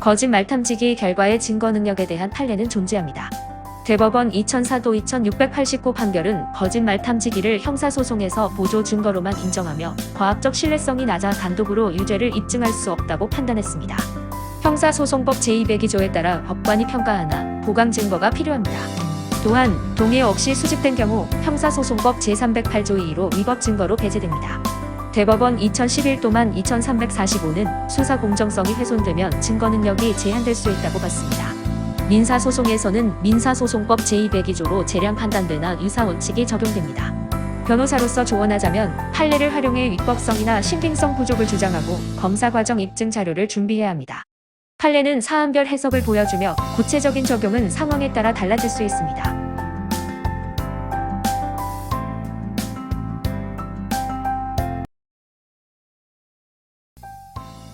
거짓말 탐지기 결과의 증거 능력에 대한 판례는 존재합니다. 대법원 2004도 2689 판결은 거짓말 탐지기를 형사소송에서 보조 증거로만 인정하며 과학적 신뢰성이 낮아 단독으로 유죄를 입증할 수 없다고 판단했습니다. 형사소송법 제202조에 따라 법관이 평가하나 보강 증거가 필요합니다. 또한 동의 없이 수집된 경우 형사소송법 제308조 2로 위법 증거로 배제됩니다. 대법원 2011도만 2345는 수사 공정성이 훼손되면 증거 능력이 제한될 수 있다고 봤습니다. 민사소송에서는 민사소송법 제202조로 재량 판단되나 유사 원칙이 적용됩니다. 변호사로서 조언하자면 판례를 활용해 위법성이나 신빙성 부족을 주장하고 검사 과정 입증 자료를 준비해야 합니다. 판례는 사안별 해석을 보여주며 구체적인 적용은 상황에 따라 달라질 수 있습니다.